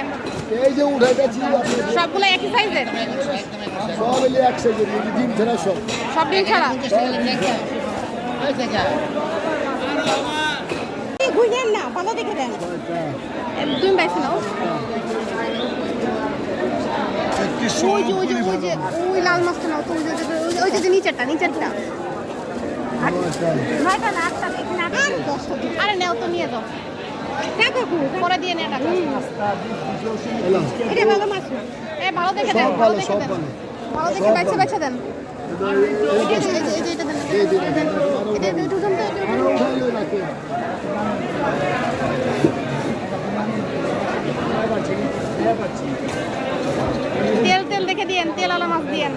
উঠেন এই যে উঠাইতেছি সবগুলো একই সাইজের সব এলে এক সাইজের ডিম ছাড়া সব। সব ডিম ছাড়া? ঘুরিয়েন না ভালো দেখে দেন। তুমি বেছে নাও। ওই যে ওই যে ওই যে ওই লাল মাছটা নাও তো ওই যে ওই যে- নিচেরটা নিচেরটা। নয়টা। না আটটা আরে নেও তো নিয়ে যাও। দেখো পরে দিয়ে নে টাকা এটা ভালো মাছ এ ভালো দেখে দেন ভালো ভালো দেখে দেন ভালো ভালো দেখে বেছে বেছে দেন এই যে- এই যে- এই যে এটা দেন এই যে এটা এটা দেন তো, এটা- আরও উঠাইলে রাখে তেল তেল দেখে দিয়েন তেল আলা মাছ দিয়েন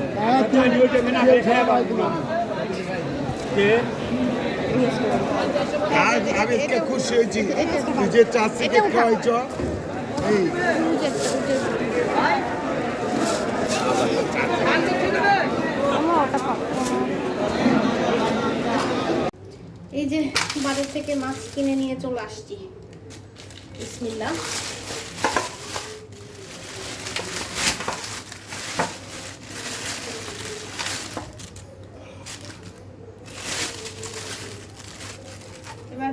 আজ আমি আজকে খুশি হয়েছি। যে এটা খাওয়াইছ। এই। এই যে বাজার থেকে মাছ কিনে নিয়ে চলে আসছি। বিসমিল্লা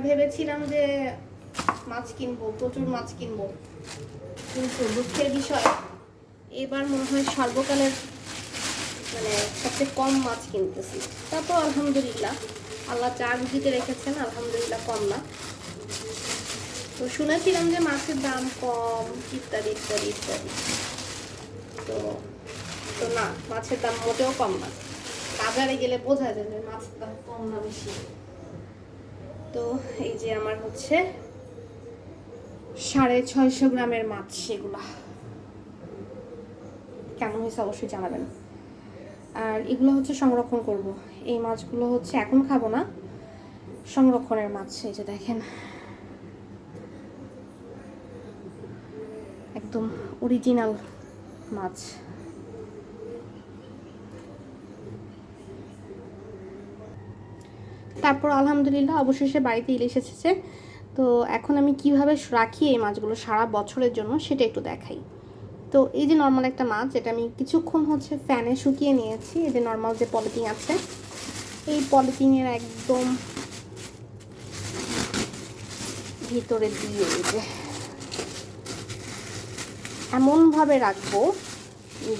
ভেবেছিলাম যে মাছ কিনবো, প্রচুর মাছ কিনবো। কিন্তু দুঃখের বিষয়, এবার মনে হয় সর্বকালের মানে সবচেয়ে কম মাছ কিনতেছি। তারপর আলহামদুলিল্লাহ, আল্লাহ চা রুটিতে রেখেছেন, আলহামদুলিল্লাহ কম না। তো শুনেছিলাম যে মাছের দাম কম, ইত্যাদি ইত্যাদি ইত্যাদি। তো তো না, মাছের দাম মোটেও কম না। বাজারে গেলে বোঝা যায় যে মাছের দাম কম না বেশি। তো এই যে আমার হচ্ছে সাড়ে ছয়শো গ্রামের মাছ সেগুলা। কেমন হয়েছে অবশ্যই জানাবেন। আর এগুলো হচ্ছে সংরক্ষণ করব। এই মাছগুলো হচ্ছে এখন খাব না, সংরক্ষণের মাছ, এই যে দেখেন। একদম অরিজিনাল মাছ। তারপর আলহামদুলিল্লাহ অবশেষে বাড়িতে ইলিশ এসেছে। তো এখন আমি কীভাবে রাখি এই মাছগুলো সারা বছরের জন্য সেটা একটু দেখাই। তো এই যে নর্মাল একটা মাছ, এটা আমি কিছুক্ষণ হচ্ছে ফ্যানে শুকিয়ে নিয়েছি। এই যে নর্মাল যে পলিথিন আছে, এই পলিথিনের একদম ভিতরে দিয়ে এই যে এমনভাবে রাখব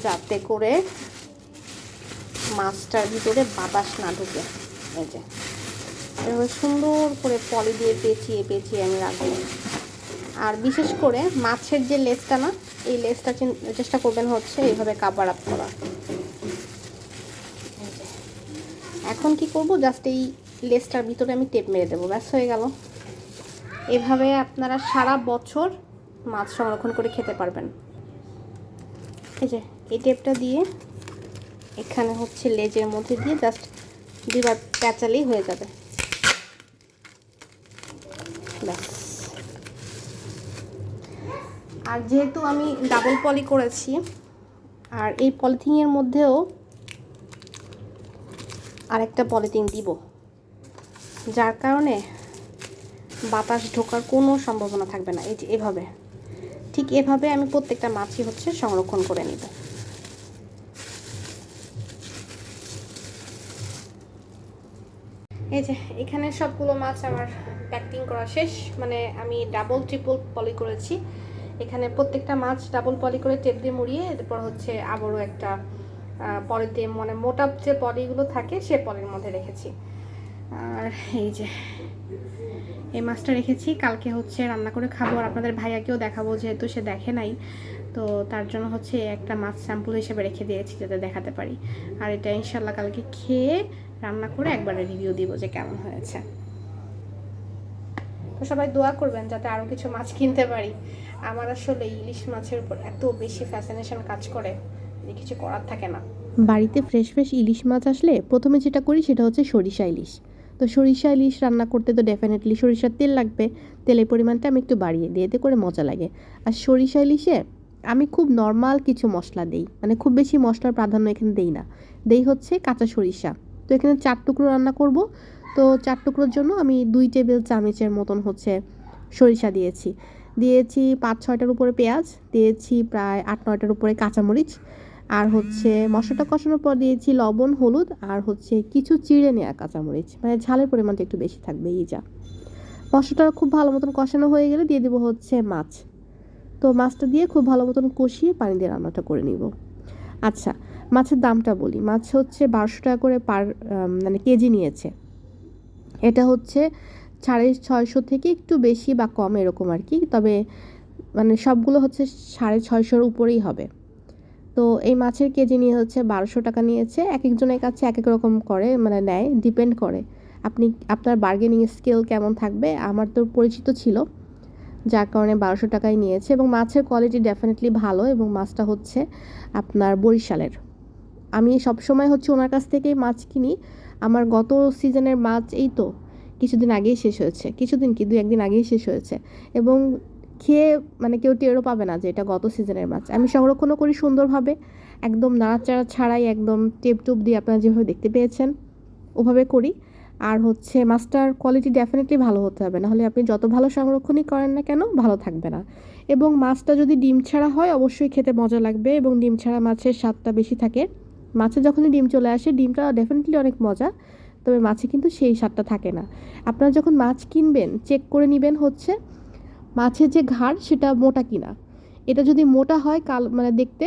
যাতে করে মাছটার ভিতরে বাতাস না ঢুকে। এই যে এভাবে সুন্দর করে পলি দিয়ে পেঁচিয়ে পেঁচিয়ে আমি রাখব। আর বিশেষ করে মাছের যে লেজটা না, এই লেজটা চেষ্টা করবেন হচ্ছে এইভাবে কাবার আপ করা। এখন কি করব? জাস্ট এই লেজটার ভিতরে আমি টেপ মেরে দেবো, ব্যাস হয়ে গেল। এভাবে আপনারা সারা বছর মাছ সংরক্ষণ করে খেতে পারবেন। এই যে, এই টেপটা দিয়ে এখানে হচ্ছে লেজের মধ্যে দিয়ে জাস্ট দুবার প্যাঁচালেই হয়ে যাবে। ব্যাস আর যেহেতু আমি ডাবল পলি করেছি, আর এই পলিথিনের মধ্যেও আরেকটা পলিথিন দিব, যার কারণে বাতাস ঢোকার কোনো সম্ভাবনা থাকবে না, এই যে এভাবে। ঠিক এভাবে আমি প্রত্যেকটা মাছই হচ্ছে সংরক্ষণ করে নিব। এই যে, এখানে সবগুলো মাছ আমার প্যাকিং করা শেষ। মানে আমি ডাবল ট্রিপল পলি করেছি। এখানে প্রত্যেকটা মাছ ডাবল পলি করে টেপ দিয়ে মুড়িয়ে, এরপর হচ্ছে আবারও একটা পলিতে মানে মোটা যে পলিগুলো থাকে, সে পলির মধ্যে রেখেছি। আর এই যে, এই মাছটা রেখেছি। কালকে হচ্ছে রান্না করে খাব। আর আপনাদের ভাইয়াকেও দেখাবো, যেহেতু সে দেখে নাই। তো তার জন্য হচ্ছে একটা মাছ স্যাম্পল হিসেবে রেখে দিয়েছি, যাতে দেখাতে পারি। আর এটা ইনশাল্লাহ কালকে খেয়ে রান্না করে একবারে রিভিউ দিব যে কেমন হয়েছে। তো সবাই দোয়া করবেন যাতে আরও কিছু মাছ কিনতে পারি। আমার আসলে ইলিশ মাছের উপর এত বেশি ফ্যাসিনেশন কাজ করে যে কিছু করার থাকে না। বাড়িতে ফ্রেশ ফ্রেশ ইলিশ মাছ আসলে প্রথমে যেটা করি সেটা হচ্ছে সরিষা ইলিশ। তো সরিষা ইলিশ রান্না করতে তো ডেফিনেটলি সরিষার তেল লাগবে। তেলের পরিমাণটা আমি একটু বাড়িয়ে দিই, এতে করে মজা লাগে। আর সরিষা ইলিশে আমি খুব নর্মাল কিছু মশলা দেই। মানে খুব বেশি মশলার প্রাধান্য এখানে দেই না। দেই হচ্ছে কাঁচা সরিষা। তো এখানে চার টুকরো রান্না করব। তো চার টুকরোর জন্য আমি দুই টেবিল চামচের মতন হচ্ছে সরিষা দিয়েছি। দিয়েছি পাঁচ ছয়টার উপরে পেঁয়াজ, দিয়েছি প্রায় আট নয়টার উপরে কাঁচামরিচ, আর হচ্ছে মশলাটা কষানোর পর দিয়েছি লবণ, হলুদ, আর হচ্ছে কিছু চিড়ে নেওয়া কাঁচামরিচ। মানে ঝালের পরিমাণটা একটু বেশি থাকবে এই যা। মশলাটা খুব ভালো মতন কষানো হয়ে গেলে দিয়ে দেবো হচ্ছে মাছ। তো মাছটা দিয়ে খুব ভালো মতন কষিয়ে পানি দিয়ে রান্নাটা করে নিব। আচ্ছা মাছের দামটা বলি। মাছ হচ্ছে বারোশো টাকা করে পার মানে কেজি নিয়েছে। এটা হচ্ছে সাড়ে ছয়শো থেকে একটু বেশি বা কম এরকম আর কি, তবে মানে সবগুলো হচ্ছে সাড়ে ছয়শোর উপরেই হবে। তো এই মাছের কেজি নিয়ে হচ্ছে বারোশো টাকা নিয়েছে, এক একজনের কাছে এক এক রকম করে মানে নেয় ডিপেন্ড করে। আপনি, আপনার বার্গেনিং স্কিল কেমন থাকবে, আমার তো পরিচিত ছিল, যার কারণে বারোশো টাকায় নিয়েছে এবং মাছের কোয়ালিটি ডেফিনেটলি ভালো এবং মাছটা হচ্ছে আপনার বরিশালের। আমি সবসময় হচ্ছে ওনার কাছ থেকেই মাছ কিনি আমার গত সিজনের মাছ এই তো, কিছুদিন আগেই শেষ হয়েছে, কিছুদিন কি দু একদিন আগেই শেষ হয়েছে। এবং খেয়ে মানে কেউ টেরও পাবে না যে এটা গত সিজনের মাছ। আমি সংরক্ষণও করি সুন্দরভাবে, একদম নাড়াচাড়া ছাড়াই একদম টেপ টুপ দিয়ে আপনারা যেভাবে দেখতে পেয়েছেন, ওভাবে করি। আর হচ্ছে মাছটার কোয়ালিটি ডেফিনেটলি ভালো হতে হবে, নাহলে আপনি যত ভালো সংরক্ষণই করেন না কেন, ভালো থাকবে না। এবং মাছটা যদি ডিম ছাড়া হয়, অবশ্যই খেতে মজা লাগবে এবং ডিম ছাড়া মাছের স্বাদটা বেশি থাকে। মাছে যখনই ডিম চলে আসে, ডিমটা ডেফিনেটলি অনেক মজা, তবে মাছে কিন্তু সেই স্বাদটা থাকে না। আপনারা যখন মাছ কিনবেন চেক করে নেবেন হচ্ছে মাছের যে ঘাড় সেটা মোটা কিনা। এটা যদি মোটা হয় কাল মানে দেখতে,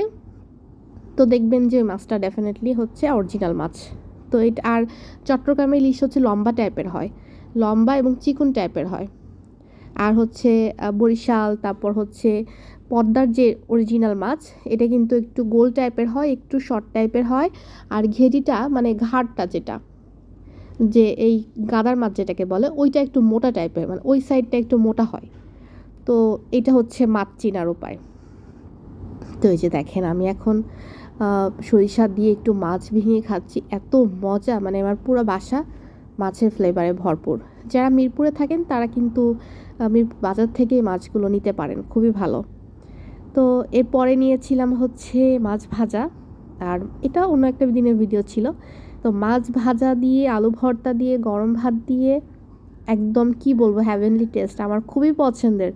তো দেখবেন যে মাছটা ডেফিনেটলি হচ্ছে অরিজিনাল মাছ। তো এটা আর চট্টগ্রামের ইলিশ হচ্ছে লম্বা টাইপের হয়, লম্বা এবং চিকন টাইপের হয়। আর হচ্ছে বরিশাল, তারপর হচ্ছে পদ্মার যে অরিজিনাল মাছ, এটা কিন্তু একটু গোল টাইপের হয়, একটু শর্ট টাইপের হয়, আর ঘেরিটা মানে ঘাটটা যেটা, যে এই গাদার মাছ যেটাকে বলে, ওইটা একটু মোটা টাইপের মানে ওই সাইডটা একটু মোটা হয়। তো এটা হচ্ছে মাছ চিনার উপায়। তো এই যে দেখেন, আমি এখন সরিষা দিয়ে একটু মাছ ভেঙে খাচ্ছি, এত মজা মানে আমার পুরো বাসা মাছের ফ্লেভারে ভরপুর। যারা মিরপুরে থাকেন, তারা কিন্তু মিরপুর বাজার থেকে মাছগুলো নিতে পারেন, খুবই ভালো। তো এরপরে নিয়েছিলাম হচ্ছে মাছ ভাজা। আর এটা অন্য একটা দিনের ভিডিও ছিল। তো মাছ ভাজা দিয়ে, আলু ভর্তা দিয়ে, গরম ভাত দিয়ে একদম কি বলব হ্যাভেনলি টেস্ট আমার খুবই পছন্দের।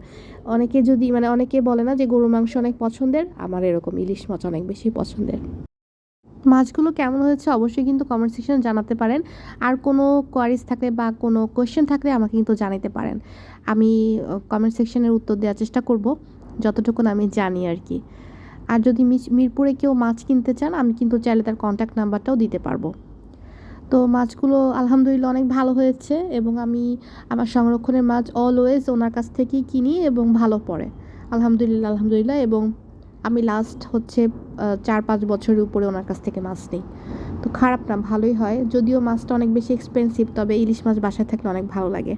অনেকে যদি মানে অনেকে বলে না যে গরু মাংস অনেক পছন্দের, আমার এরকম ইলিশ মাছ অনেক বেশি পছন্দের। মাছগুলো কেমন হয়েছে অবশ্যই কিন্তু কমেন্ট সেকশনে জানাতে পারেন। আর কোনো কোয়ারিজ থাকলে বা কোনো কোয়েশ্চেন থাকলে আমাকে কিন্তু জানাতে পারেন। আমি কমেন্ট সেকশনের উত্তর দেওয়ার চেষ্টা করব। যতটুকুন আমি জানি আর কি। আর যদি মিরপুরে কেউ মাছ কিনতে চান, আমি কিন্তু চাইলে তার কন্ট্যাক্ট নাম্বারটাও দিতে পারব। তো মাছগুলো আলহামদুলিল্লাহ অনেক ভালো হয়েছে এবং আমি আমার সংরক্ষণের মাছ অলওয়েজ ওনার কাছ থেকেই কিনি এবং ভালো পড়ে। আলহামদুলিল্লাহ আলহামদুলিল্লাহ এবং আমি লাস্ট হচ্ছে চার পাঁচ বছরের উপরে ওনার কাছ থেকে মাছ নিই। তো খারাপ না, ভালোই হয়। যদিও মাছটা অনেক বেশি এক্সপেন্সিভ তবে ইলিশ মাছ বাসায় থাকলে অনেক ভালো লাগে।